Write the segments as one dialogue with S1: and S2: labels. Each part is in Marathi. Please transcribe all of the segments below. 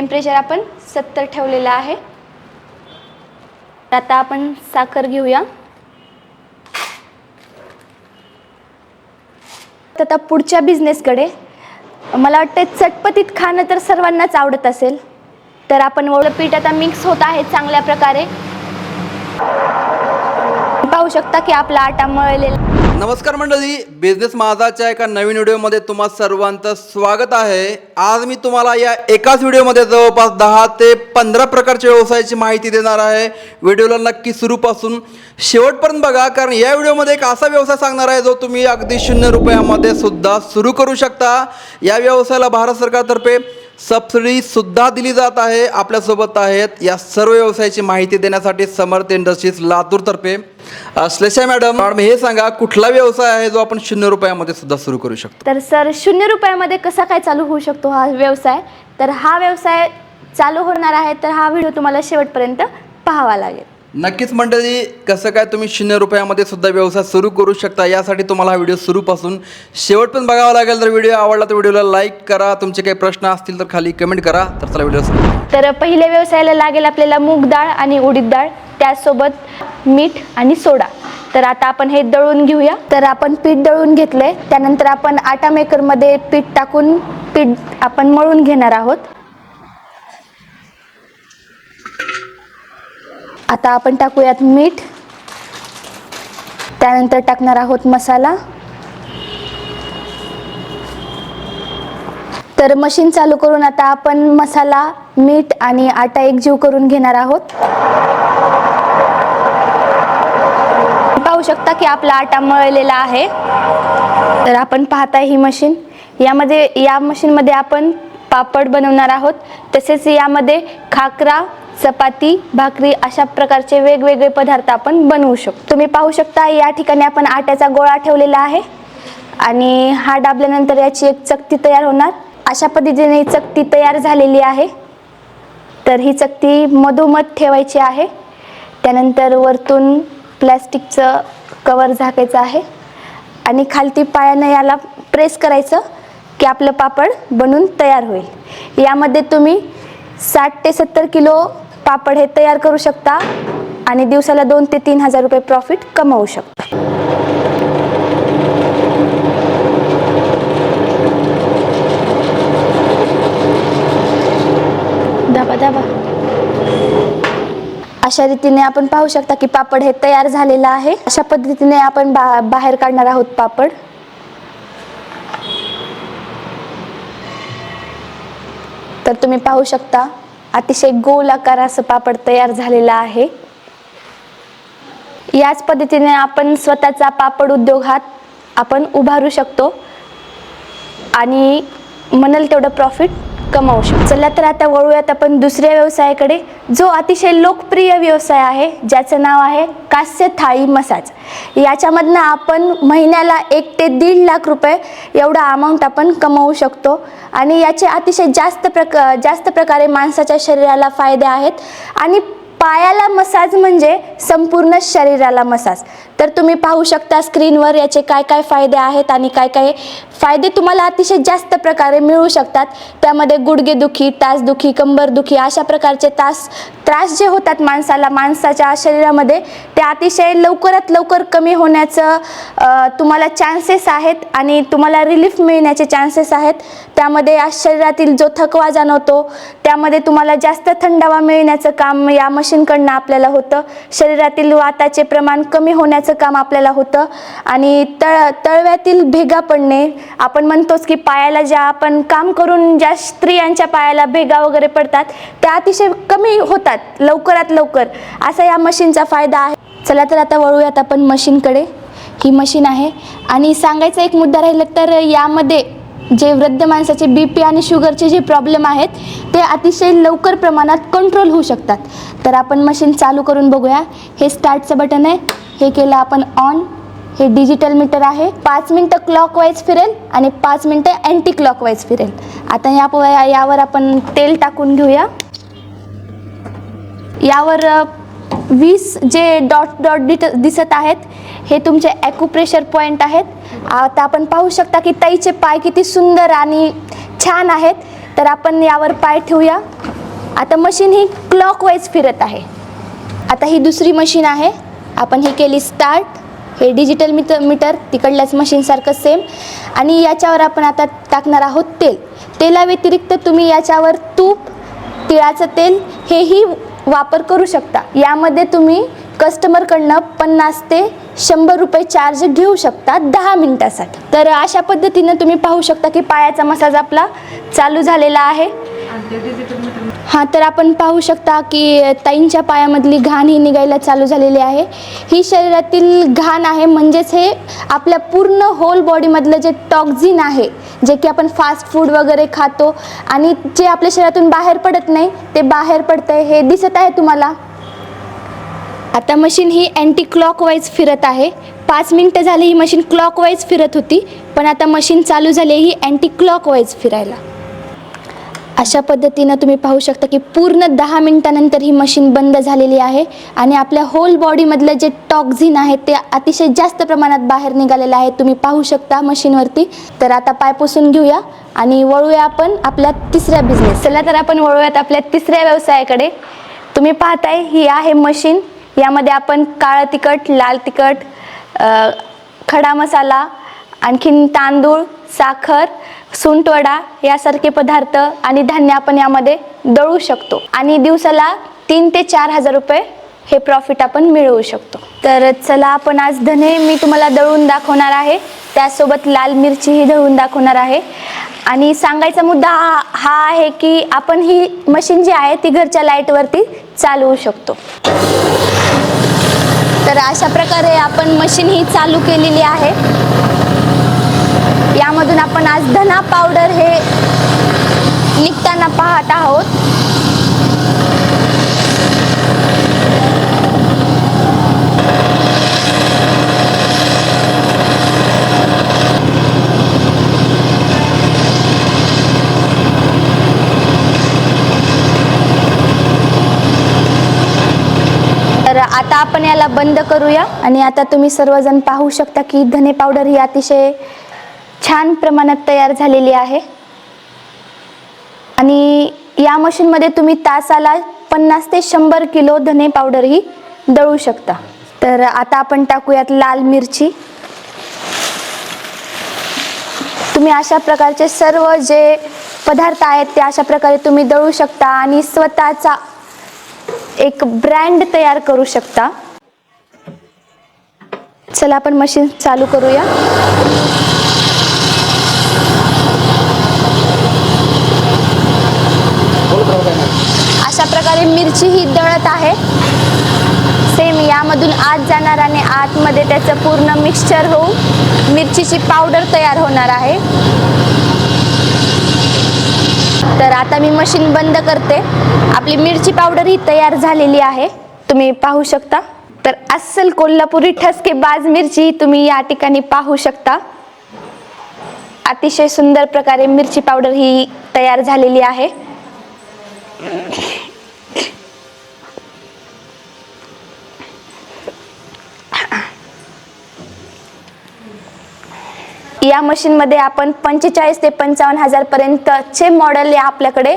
S1: टेम्परेचर आपण सत्तर ठेवलेलं आहे. आता आपण साखर घेऊया. तर आता पुढच्या बिझनेसकडे मला वाटतं चटपटीत खाणं तर सर्वांनाच आवडत असेल. तर आपण वळं पीठ आता मिक्स होत आहे चांगल्या प्रकारे. पाहू शकता की आपला आटा मळलेला
S2: नमस्कार मंडळी बिझनेस माझाच्या एका नवीन व्हिडिओमध्ये तुम्हा सर्वांचं स्वागत आहे. आज मी तुम्हाला या एकाच व्हिडिओमध्ये जवळपास दहा ते पंधरा प्रकारच्या व्यवसायाची माहिती देणार आहे. व्हिडिओला नक्की सुरूपासून शेवटपर्यंत बघा कारण या व्हिडिओमध्ये एक असा व्यवसाय सांगणार आहे जो तुम्ही अगदी शून्य रुपयामध्ये सुद्धा सुरू करू शकता. या व्यवसायाला भारत सरकारतर्फे सबसिडी सुद्धा दिली जात आहे आपल्यासोबत आहेत. या सर्व व्यवसायाची माहिती देण्यासाठी समर्थ इंडस्ट्रीज लातूरतर्फे श्लेषा मॅडम मॅडम हे सांगा कुठला व्यवसाय आहे जो आपण शून्य रुपयामध्ये सुद्धा सुरू करू शकतो?
S1: तर सर शून्य रुपयामध्ये कसा काय चालू होऊ शकतो हा व्यवसाय? तर हा व्यवसाय चालू होणार आहे तर हा व्हिडिओ तुम्हाला शेवटपर्यंत पाहावा लागेल.
S2: नक्कीच मंडळी कसं काय तुम्ही शून्य रुपयामध्ये सुद्धा व्यवसाय सुरू करू शकता यासाठी तुम्हाला हा व्हिडिओ सुरूपासून शेवटपर्यंत बघावा लागेल. तर व्हिडिओ आवडला तर व्हिडिओला लाईक करा तुमचे काही प्रश्न असतील तर खाली कमेंट करा. तर चला व्हिडिओ
S1: तर पहिल्या व्यवसायाला लागेल आपल्याला मूग डाळ आणि उडीद डाळ त्यासोबत मीठ आणि सोडा. तर आता आपण हे दळून घेऊया. तर आपण पीठ दळून घेतलंय. त्यानंतर आपण आटा मेकरमध्ये पीठ टाकून पीठ आपण मळून घेणार आहोत. आता आपण टाकूयात मीठ. त्यानंतर टाकणार आहोत मसाला. तर मशीन चालू करून आता आपण मसाला मीठ आणि आटा एकजीव करून घेणार आहोत. पाहू शकता की आपला आटा मळलेला आहे. तर आपण पाहताय ही मशीन. यामध्ये या मशीनमध्ये आपण पापड बनवणार आहोत. तसेच यामध्ये खाकरा चपाती भाकरी अशा प्रकारचे वेगवेगळे पदार्थ आपण बनवू शकतो. तुम्ही पाहू शकता या ठिकाणी आपण आट्याचा गोळा ठेवलेला आहे. आणि हा डाबल्यानंतर याची एक चकती तयार होणार. अशा पद्धतीने ही चकती तयार झालेली आहे. तर ही चकती मधोमध ठेवायची आहे. त्यानंतर वरतून प्लॅस्टिकचं कवर झाकायचं आहे. आणि खालती पायानं याला प्रेस करायचं की आपलं पापड बनून तयार होईल. यामध्ये तुम्ही साठ ते सत्तर किलो पापड हे तयार करू शकता आणि दिवसाला दोन ते तीन हजार रुपये प्रॉफिट कमावू शकता. दाबा दाबा. अशा रीतीने आपण पाहू शकता की पापड हे तयार झालेलं आहे. अशा पद्धतीने आपण बा बाहेर काढणार आहोत पापड. तर तुम्ही पाहू शकता अतिशय गोल आकार असं पापड तयार झालेलं आहे. याच पद्धतीने आपण स्वतःचा पापड उद्योग हात आपण उभारू शकतो. आणि म्हणाल तेवढं प्रॉफिट कमावू शकतो. चला तर आता वळूयात आपण दुसऱ्या व्यवसायाकडे. जो अतिशय लोकप्रिय व्यवसाय आहे ज्याचं नाव आहे कास्य थाळी मसाज. याच्यामधनं आपण महिन्याला एक ते दीड लाख रुपये एवढा अमाऊंट आपण कमवू शकतो. आणि याचे अतिशय जास्त प्रक जास्त प्रकारे माणसाच्या शरीराला फायदे आहेत. आणि पायाला मसाज म्हणजे संपूर्ण शरीराला मसाज. तर तुम्ही पाहू शकता स्क्रीनवर याचे काय काय फायदे आहेत आणि काय काय फायदे तुम्हाला अतिशय जास्त प्रकारे मिळू शकतात. त्यामध्ये गुडघेदुखी तासदुखी कंबरदुखी अशा प्रकारचे तास त्रास जे होतात माणसाला माणसाच्या शरीरामध्ये ते अतिशय लवकरात लवकर कमी होण्याचं तुम्हाला चान्सेस आहेत आणि तुम्हाला रिलीफ मिळण्याचे चान्सेस आहेत. त्यामध्ये या शरीरातील जो थकवा जाणवतो त्यामध्ये तुम्हाला जास्त थंडावा मिळण्याचं काम या मशीनकडनं आपल्याला होतं. शरीरातील वाताचे प्रमाण कमी होण्याचं काम आपल्याला होतं. आणि तळ तळव्यातील भेगा पडणे आपण म्हणतोच की पायाला ज्या आपण काम करून ज्या स्त्रियांच्या पायाला भेगा वगैरे पडतात त्या अतिशय कमी होतात लवकरात लवकर. असा या मशीनचा फायदा आहे. चला तर आता वळूयात आपण मशीनकडे. ही मशीन आहे. आणि सांगायचा एक मुद्दा राहिला तर यामध्ये जे वृद्ध माणसाचे बी पी आणि शुगरचे जे प्रॉब्लेम आहेत ते अतिशय लवकर प्रमाणात कंट्रोल होऊ शकतात. तर आपण मशीन चालू करून बघूया. हे स्टार्टचं बटन आहे. हे केलं आपण ऑन हे डिजिटल मीटर आहे. पाच मिनटं क्लॉकवाईज फिरेल आणि पाच मिनटं अँटी क्लॉकवाईज फिरेल. आता या यावर आपण तेल टाकून घेऊया. यावर वीस जे डॉट डॉट डिट दिसत आहेत हे तुमचे ॲक्युप्रेशर पॉईंट आहेत. आता आपण पाहू शकता की ताईचे पाय किती सुंदर आणि छान आहेत. तर आपण यावर पाय ठेवूया. आता मशीन ही क्लॉकवाईज फिरत आहे. आता ही दुसरी मशीन आहे. आपण ही केली स्टार्ट हे डिजिटल मीटर मीटर तिकडल्याच मशीनसारखं सेम आणि याच्यावर आपण आता टाकणार आहोत तेल. तेलाव्यतिरिक्त तुम्ही याच्यावर तूप तिळाचं तेल हेही वापर करू शकता. यामध्ये तुम्ही कस्टमरकडनं पन्नास ते शंभर रुपये चार्ज घेऊ शकता दहा मिनिटासाठी. तर अशा पद्धतीनं तुम्ही पाहू शकता की पायाचा मसाज आपला चालू झालेला आहे. हां तर आपण पाहू शकता की ताईंच्या पायामधली घाण ही निघायला चालू झालेली आहे. ही शरीरातील घाण आहे म्हणजेच हे आपल्या पूर्ण होल बॉडीमधलं जे टॉक्झिन आहे जे की आपण फास्ट फूड वगैरे खातो आणि जे आपल्या शरीरातून बाहेर पडत नाही ते बाहेर पडतंय हे दिसत आहे तुम्हाला? आता मशीन ही अँटी क्लॉकवाईज फिरत आहे. पाच मिनटं झाली ही मशीन क्लॉकवाईज फिरत होती पण आता मशीन चालू झाली ही अँटी क्लॉकवाईज फिरायला. अशा पद्धतीनं तुम्ही पाहू शकता की पूर्ण दहा मिनटानंतर ही मशीन बंद झालेली आहे आणि आपल्या होल बॉडीमधलं जे टॉक्झिन आहे ते अतिशय जास्त प्रमाणात बाहेर निघालेलं आहे. तुम्ही पाहू शकता मशीनवरती. तर आता पाय पुसून घेऊया आणि वळूया आपण आपल्या तिसऱ्या बिझनेस चला तर आपण वळूयात आपल्या तिसऱ्या व्यवसायाकडे. तुम्ही पाहताय ही आहे मशीन. यामध्ये आपण काळं तिखट लाल तिखट खडा मसाला आणखीन तांदूळ साखर सुंटवडा यासारखे पदार्थ आणि धान्य आपण यामध्ये दळू शकतो. आणि दिवसाला तीन ते चार हजार रुपये हे प्रॉफिट आपण मिळवू शकतो. तर चला आपण आज धने मी तुम्हाला दळून दाखवणार आहे. त्यासोबत लाल मिरचीही दळून दाखवणार आहे. आणि सांगायचा मुद्दा हा हा आहे की आपण ही मशीन जी आहे ती घरच्या लाईटवरती चालवू शकतो. तर अशा प्रकारे आपण मशीन ही चालू केलेली आहे. मधून आपण आज धना पावडर हे निघताना पाहत आहोत. तर आता आपण याला बंद करूया आणि आता तुम्ही सर्वजण पाहू शकता की धने पावडर ही अतिशय छान प्रमाणात तयार झालेली आहे. आणि या मशीनमध्ये तुम्ही तासाला पन्नास ते शंभर किलो धने पावडरही दळू शकता. तर आता आपण टाकूयात लाल मिरची. तुम्ही अशा प्रकारचे सर्व जे पदार्थ आहेत ते अशा प्रकारे तुम्ही दळू शकता आणि स्वतःचा एक ब्रँड तयार करू शकता. चला आपण मशीन चालू करूया अशा प्रकारे मिरची ही दळत आहे. सेम यामधून आत जाणार आणि आतमध्ये त्याचं पूर्ण मिक्सचर होऊन मिरचीची पावडर तयार होणार आहे. तर आता मी मशीन बंद करते. आपली मिरची पावडर ही तयार झालेली आहे. तुम्ही पाहू शकता. तर अस्सल कोल्हापुरी ठसकेबाज मिरची तुम्ही या ठिकाणी पाहू शकता. अतिशय सुंदर प्रकारे मिरची पावडर ही तयार झालेली आहे. या मशीनमध्ये आपण पंचेचाळीस ते पंचावन्न हजारपर्यंतचे मॉडेल या आपल्याकडे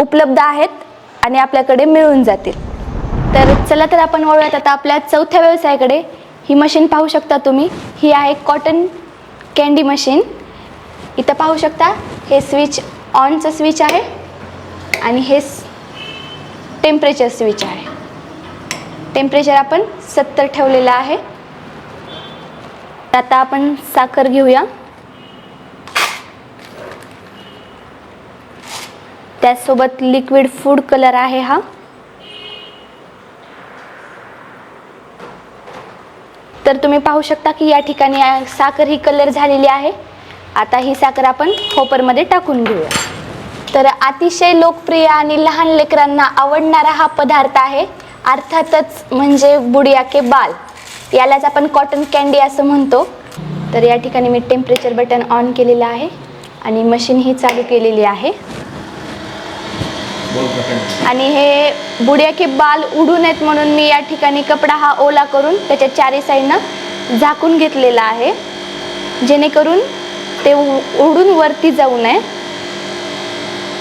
S1: उपलब्ध आहेत आणि आपल्याकडे मिळून जातील. तर चला तर आपण वळूयात. आता आपल्या चौथ्या व्यवसायाकडे ही मशीन पाहू शकता तुम्ही. ही आहे कॉटन कॅन्डी मशीन इथं पाहू शकता हे स्विच ऑनचं स्विच आहे आणि हे टेम्परेचर स्विच आहे. टेम्परेचर आपण सत्तर ठेवलेलं आहे. आता आपण साखर घेऊया. त्यासोबत लिक्विड फूड कलर आहे हा. तर तुम्ही पाहू शकता की या ठिकाणी साखर ही कलर झालेली आहे. आता ही साखर आपण होपरमध्ये टाकून घेऊया. तर अतिशय लोकप्रिय आणि लहान लेकरांना आवडणारा हा पदार्थ आहे अर्थातच म्हणजे बुडिया के बाल. यालाच आपण कॉटन कॅन्डी असं म्हणतो. तर या ठिकाणी मी टेम्परेचर बटन ऑन केलेलं आहे आणि मशीन ही चालू केलेली आहे. आणि हे बुड्या के बाल उडू नयेत म्हणून मी या ठिकाणी कपडा हा ओला करून त्याच्या चारी साईडनं झाकून घेतलेला आहे. जेणेकरून ते उडून वरती जाऊ नये.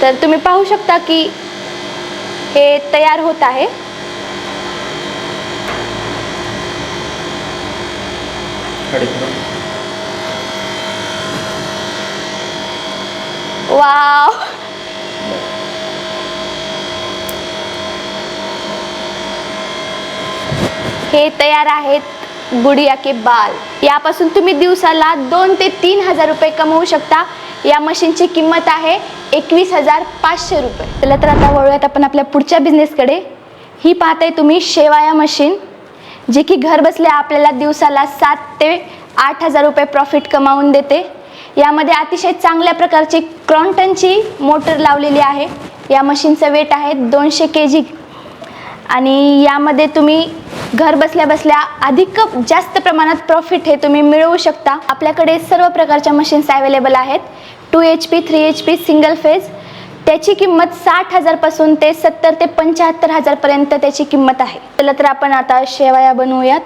S1: तर तुम्ही पाहू शकता की हे तयार होत आहे. वाव. हे तयार आहेत गुडिया के बाल. यापासून तुम्ही दिवसाला दोन ते तीन हजार रुपये कमवू शकता. या मशीनची किंमत आहे एकवीस हजार पाचशे रुपये. चला तर आता वळूयात आपण आपल्या पुढच्या बिझनेसकडे ही पाहताय तुम्ही शेवाया मशीन. जे की घर बसल्या आपल्याला दिवसाला सात ते आठ हजार रुपये प्रॉफिट कमावून देते. यामध्ये अतिशय चांगल्या प्रकारची क्रॉन्टनची मोटर लावलेली आहे. या मशीनचं वेट आहे दोनशे के जी आणि यामध्ये तुम्ही घर बसल्या बसल्या अधिक जास्त प्रमाणात प्रॉफिट हे तुम्ही मिळवू शकता. आपल्याकडे सर्व प्रकारच्या मशीन्स अवेलेबल आहेत. Two H P three H P single phase त्याची किंमत साठ हजारपासून ते सत्तर ते पंच्याहत्तर हजारपर्यंत त्याची किंमत आहे. चला तर आपण आता शेवया बनवूयात.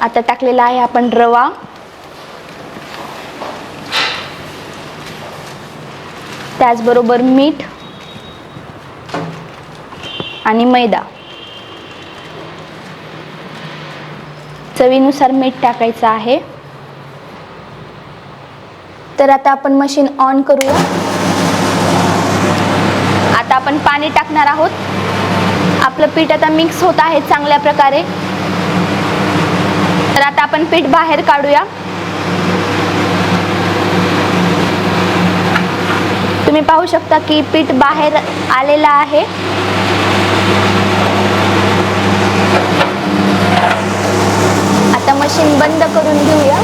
S1: आता टाकलेला आहे आपण रवा. त्याचबरोबर मीठ आणि मैदा. चवीनुसार मीठ टाकायचं आहे. तर आता आपण मशीन ऑन करूया. आता आपण पाणी टाकणार आहोत. आपलं पीठ आता मिक्स होत आहे चांगल्या प्रकारे. तर आता आपण पीठ बाहेर काढूया. तुम्ही पाहू शकता की पीठ बाहेर आलेलं आहे. आता मशीन बंद करून घेऊया.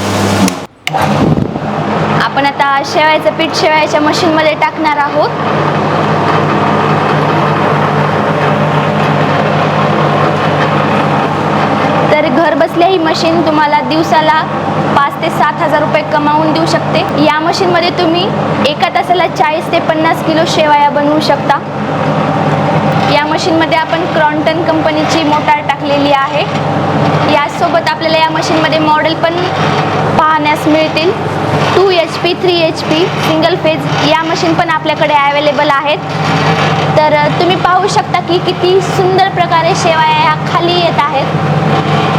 S1: आपण आता शेवायचं पीठ शेवायच्या मशीनमध्ये टाकणार आहोत. तर घर बसल्या ही मशीन तुम्हाला दिवसाला पाच ते सात हजार रुपये कमावून देऊ शकते. या मशीनमध्ये तुम्ही एका तासाला चाळीस ते पन्नास किलो शेवाया बनवू शकता. या मशीनमध्ये आपण क्रॉन्टन कंपनीची मोटार टाकलेली आहे. यासोबत आपल्याला या मशीनमध्ये मॉडेल पण पाहण्यास मिळतील. Two H P three H P single phase या मशीन पण आपल्याकडे अवेलेबल आहेत. तर तुम्ही पाहू शकता की किती सुंदर प्रकारे शेवाया ह्या खाली येत आहेत.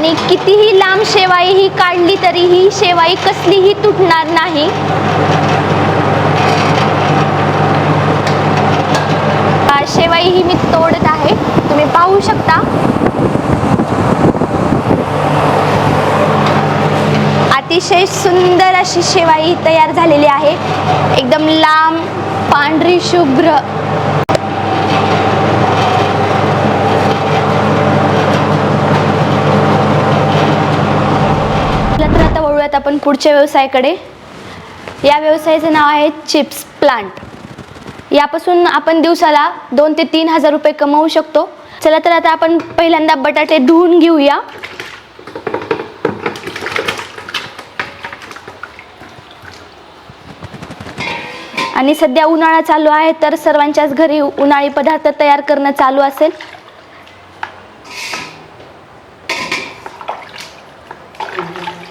S1: आणि कितीही लांब शेवाई ही काढली तरी ही शेवाई कसलीही तुटणार नाही. शेवाई ही मी तोडत आहे. तुम्ही पाहू शकता. अतिशय सुंदर अशी शेवाई तयार झालेली आहे. एकदम लांब पांढरी शुभ्र चला तर आता वळूयात आपण पुढच्या व्यवसायाकडे. या व्यवसायाचं नाव आहे चिप्स प्लांट. यापासून आपण दिवसाला दोन ते तीन हजार रुपये कमवू शकतो. चला तर आता आपण पहिल्यांदा बटाटे धुवून घेऊया. आणि सध्या उन्हाळा चालू आहे तर सर्वांच्याच घरी उन्हाळी पदार्थ तयार करणं चालू असेल.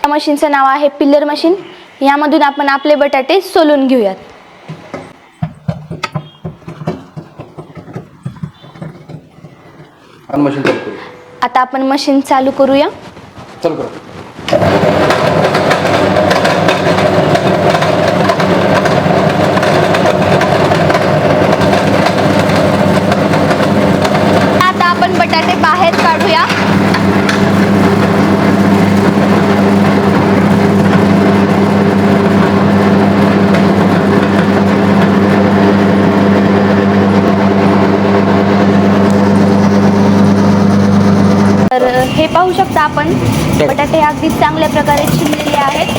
S1: मशीनचं नाव आहे पिल्लर मशीन. यामधून आपण आपले बटाटे सोलून घेऊयात. आता आपण मशीन चालू करूया.
S2: चालू करू
S1: आता आपण बटाटे बाहेर काढूया तर हे पाहू शकता आपण. बटाटे अगदी चांगल्या प्रकारे चिरलेले आहेत.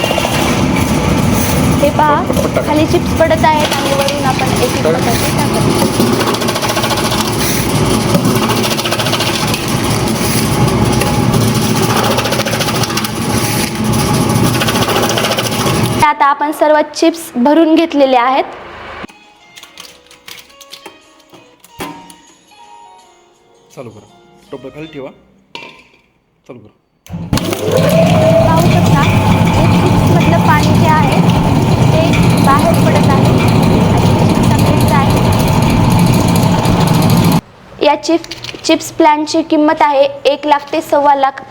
S1: हे पहा खाली चिप्स पडत आहेत आणि वरून आपण एक बटाटे टाकत आता आपण सर्व चिप्स भरून घेतलेले आहेत.
S2: चालू करा. टोपलं खाली ठेवा. चालू करा.
S1: पाहू शकता. हे खूप बाहेर पडत आहे चिप्स आहे. या चिप चिप्स प्लॅनची किंमत आहे एक लाख ते सव्वा लाख.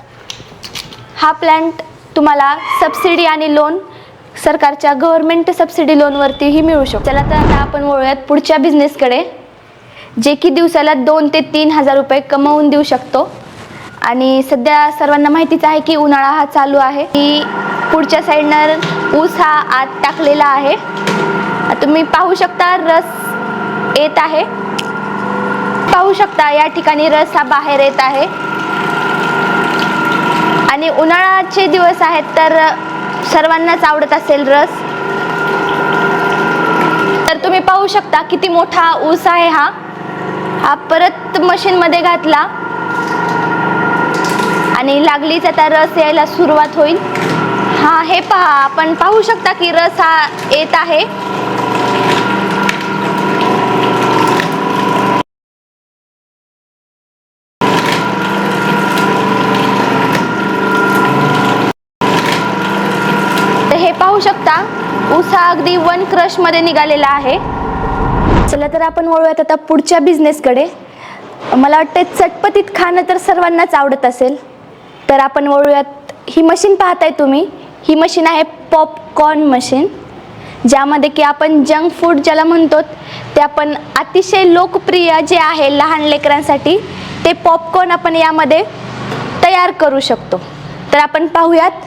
S1: हा प्लॅन्ट तुम्हाला सबसिडी आणि लोन सरकारच्या गव्हर्मेंट सबसिडी लोनवरतीही मिळू शकतो. चला तर आता आपण वळूयात पुढच्या बिझनेसकडे जे की दिवसाला दोन ते तीन हजार रुपये कमवून देऊ शकतो. आणि सध्या सर्वांना माहितीच आहे की उन्हाळा हा चालू आहे. की पुढच्या साईडनं ऊस हा आत टाकलेला आहे. तुम्ही पाहू शकता रस येत आहे. पाहू शकता या ठिकाणी रस हा बाहेर येत आहे. आणि उन्हाळ्याचे दिवस आहेत तर सर्वांनाच आवडत असेल रस. तर तुम्ही पाहू शकता किती मोठा ऊस आहे हा. हा परत मशीनमध्ये घातला. आणि लागलीच आता रस यायला सुरुवात होईल. हा हे पहा आपण पाहू शकता की रस हा येत आहे. तर हे पाहू शकता उसा अगदी वन क्रशमध्ये निघालेला आहे. चला तर आपण वळूयात आता पुढच्या बिझनेसकडे मला वाटतं चटपटीत खाणं तर सर्वांनाच आवडत असेल. तर आपण वळूयात. ही मशीन पाहताय तुम्ही. ही मशीन आहे पॉपकॉर्न मशीन ज्यामध्ये की आपण जंक फूड ज्याला म्हणतो ते आपण अतिशय लोकप्रिय जे आहे लहान लेकरांसाठी ते पॉपकॉर्न आपण यामध्ये तयार करू शकतो. तर आपण पाहूयात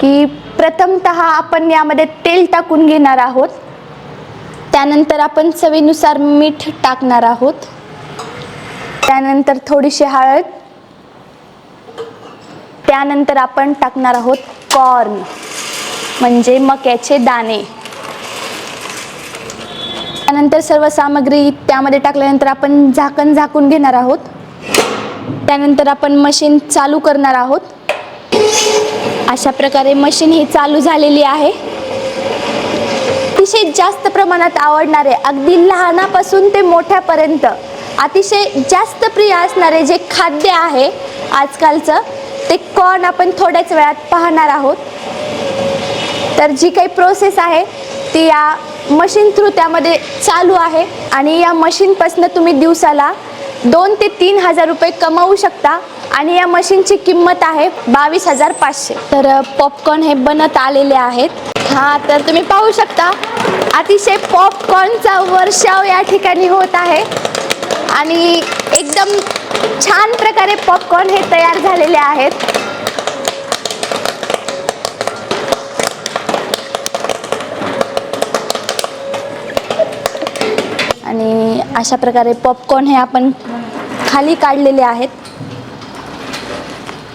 S1: की प्रथमत आपण यामध्ये तेल टाकून घेणार आहोत. त्यानंतर आपण चवीनुसार मीठ टाकणार आहोत. त्यानंतर थोडीशी हळद त्यानंतर आपण टाकणार आहोत कॉर्न म्हणजे मक्याचे दाणे. त्यानंतर सर्व सामग्री त्यामध्ये टाकल्यानंतर आपण झाकण झाकून घेणार आहोत. त्यानंतर आपण मशीन चालू करणार आहोत. अशा प्रकारे मशीन ही चालू झालेली आहे. अतिशय जास्त प्रमाणात आवडणारे अगदी लहानापासून ते मोठ्यापर्यंत अतिशय जास्त प्रिय असणारे जे खाद्य आहे आजकालचं ते कॉर्न आपण थोड्याच वेळात पाहणार आहोत. तर जी काही प्रोसेस आहे ती या मशीन थ्रू त्यामध्ये चालू आहे आणि या मशीनपासनं तुम्ही दिवसाला दोन ते तीन हजार रुपये कमावू शकता आणि या मशीनची किंमत आहे बावीस हजार पाचशे. तर पॉपकॉर्न हे बनत आलेले आहेत. हां तर तुम्ही पाहू शकता अतिशय पॉपकॉर्नचा वर्षाव या ठिकाणी होत आहे. आणि एकदम छान प्रकारे पॉपकॉर्न हे तयार झालेले आहेत. आणि अशा प्रकारे पॉपकॉर्न हे आपण खाली काढलेले आहेत.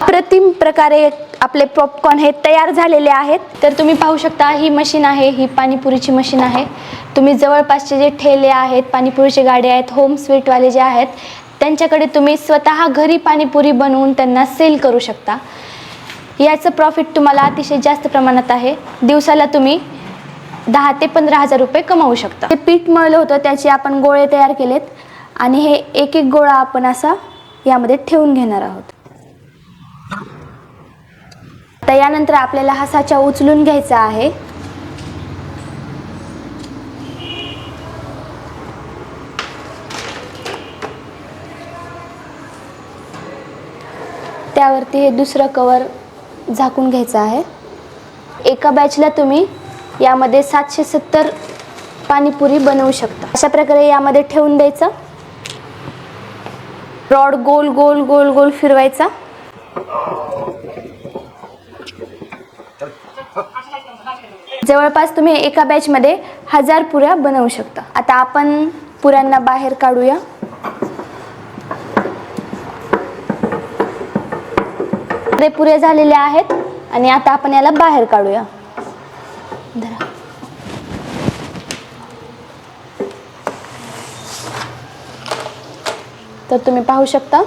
S1: प्रतिम प्रकारे आपले पॉपकॉर्न हे तयार झालेले आहेत. तर तुम्ही पाहू शकता ही मशीन आहे ही पाणीपुरीची मशीन आहे. तुम्ही जवळपासचे जे ठेले आहेत पाणीपुरीचे गाडे आहेत होम स्वीटवाले जे आहेत त्यांच्याकडे तुम्ही स्वतः घरी पाणीपुरी बनवून त्यांना सेल करू शकता. याचं प्रॉफिट तुम्हाला अतिशय जास्त प्रमाणात आहे. दिवसाला तुम्ही दहा ते पंधरा हजार रुपये कमावू शकता. ते पीठ मळलं होतं त्याचे आपण गोळे तयार केलेत. आणि हे एक एक गोळा आपण असा यामध्ये ठेवून घेणार आहोत. तर यानंतर आपल्याला हा साचा उचलून घ्यायचा आहे. त्यावरती हे दुसरं कवर झाकून घ्यायचं आहे. एका बॅचला तुम्ही यामध्ये सातशे सत्तर पाणीपुरी बनवू शकता. अशा प्रकारे यामध्ये ठेवून द्यायचं. रॉड गोल गोल गोल गोल फिरवायचा. जवळपास तुम्ही एका बॅचमध्ये हजार पुऱ्या बनवू शकता. आता आपण पुऱ्यांना बाहेर काढूया. ते पुरे झालेले आहेत आणि आता आपण याला बाहेर काढूया. धरा. तर तुम्ही पाहू शकता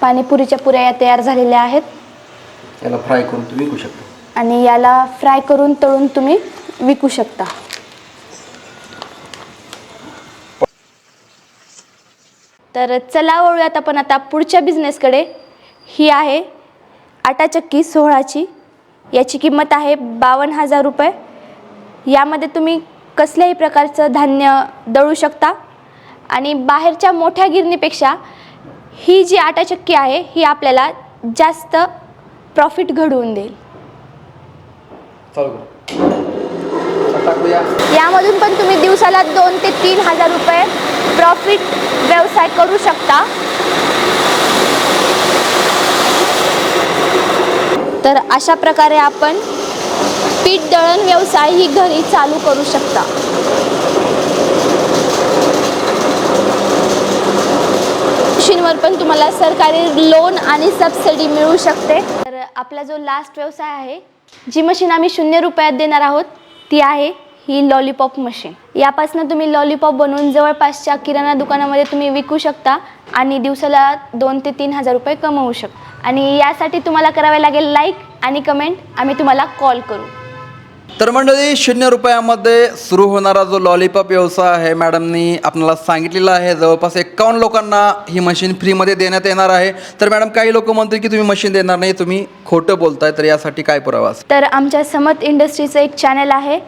S1: पाणीपुरीच्या पुऱ्या या तयार झालेल्या आहेत.
S2: याला फ्राय करून तुम्ही विकू शकता.
S1: आणि याला फ्राय करून तळून तुम्ही विकू शकता. तर चला वळूयात आपण आता पुढच्या बिझनेसकडे ही आहे आटा चक्की सोहळाची. याची किंमत आहे बावन्न हजार रुपये. यामध्ये तुम्ही कसल्याही प्रकारचं धान्य दळू शकता. आणि बाहेरच्या मोठ्या गिरणीपेक्षा ही जी आटा चक्की आहे ही आपल्याला जास्त प्रॉफिट घडवून देईल. यामधून पण तुम्ही दिवसाला दोन ते तीन हजार रुपये प्रॉफिट व्यवसाय करू शकता. तर अशा प्रकारे आपण पीठ दळण व्यवसाय ही घरी चालू करू शकता. मशीनवर पण तुम्हाला सरकारी लोन आणि सबसिडी मिळू शकते. तर आपला जो लास्ट व्यवसाय आहे जी मशीन आम्ही शून्य रुपयात देणार आहोत ती आहे ही लॉलीपॉप मशीन यापासून तुम्ही लॉलीपॉप बनवून जवळपासच्या किराणा दुकानामध्ये तुम्ही विकू शकता आणि दिवसाला दोन ते तीन हजार रुपये कमवू शकता. आणि यासाठी तुम्हाला करावे लागेल लाईक आणि कमेंट आम्ही तुम्हाला कॉल करू.
S2: तर मंडळी शून्य रुपयामध्ये सुरू होणारा जो लॉलीपॉप व्यवसाय आहे मॅडमनी आपल्याला सांगितलेला आहे जवळपास एकावन्न लोकांना ही मशीन फ्रीमध्ये देण्यात येणार आहे. तर मॅडम काही लोक म्हणतील की तुम्ही मशीन देणार नाही तुम्ही खोटं बोलताय तर यासाठी काय पुरावा असेल?
S1: तर आमच्या समत इंडस्ट्रीचं एक चॅनल आहे.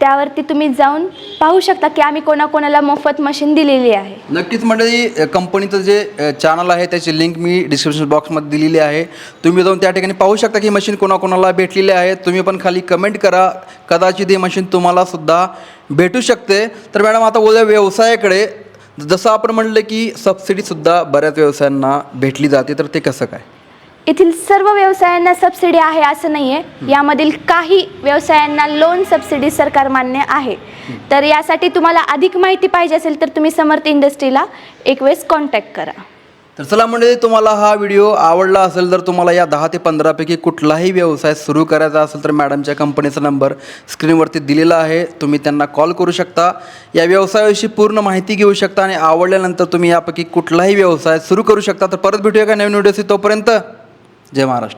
S1: त्यावरती तुम्ही जाऊन पाहू शकता की आम्ही कोणाकोणाला मोफत मशीन दिलेली आहे.
S2: नक्कीच मंडळी अ, कंपनीचं जे चॅनल आहे त्याची लिंक मी डिस्क्रिप्शन बॉक्समध्ये दिलेली आहे. तुम्ही जाऊन त्या ठिकाणी पाहू शकता की मशीन कोणाकोणाला भेटलेली आहे. तुम्ही पण खाली कमेंट करा. कदाचित ही मशीन तुम्हाला सुद्धा भेटू शकते. तर मॅडम आता उद्या व्यवसायाकडे जसं आपण म्हणलं की सबसिडीसुद्धा बऱ्याच व्यवसायांना भेटली जाते तर ते कसं काय?
S1: येथील सर्व व्यवसायांना सबसिडी आहे असं नाही आहे यामधील काही व्यवसायांना लोन सबसिडी सरकार मान्य आहे. तर यासाठी तुम्हाला अधिक माहिती पाहिजे असेल तर तुम्ही समर्थ इंडस्ट्रीला एक वेळेस कॉन्टॅक्ट करा.
S2: तर चला म्हणजे तुम्हाला हा व्हिडिओ आवडला असेल तर तुम्हाला या दहा ते पंधरापैकी कुठलाही व्यवसाय सुरू करायचा असेल तर मॅडमच्या कंपनीचा नंबर स्क्रीनवरती दिलेला आहे. तुम्ही त्यांना कॉल करू शकता. या व्यवसायाविषयी पूर्ण माहिती घेऊ शकता आणि आवडल्यानंतर तुम्ही यापैकी कुठलाही व्यवसाय सुरू करू शकता. तर परत भेटूया का नवीन व्हिडिओशी. तोपर्यंत जय महाराष्ट्र.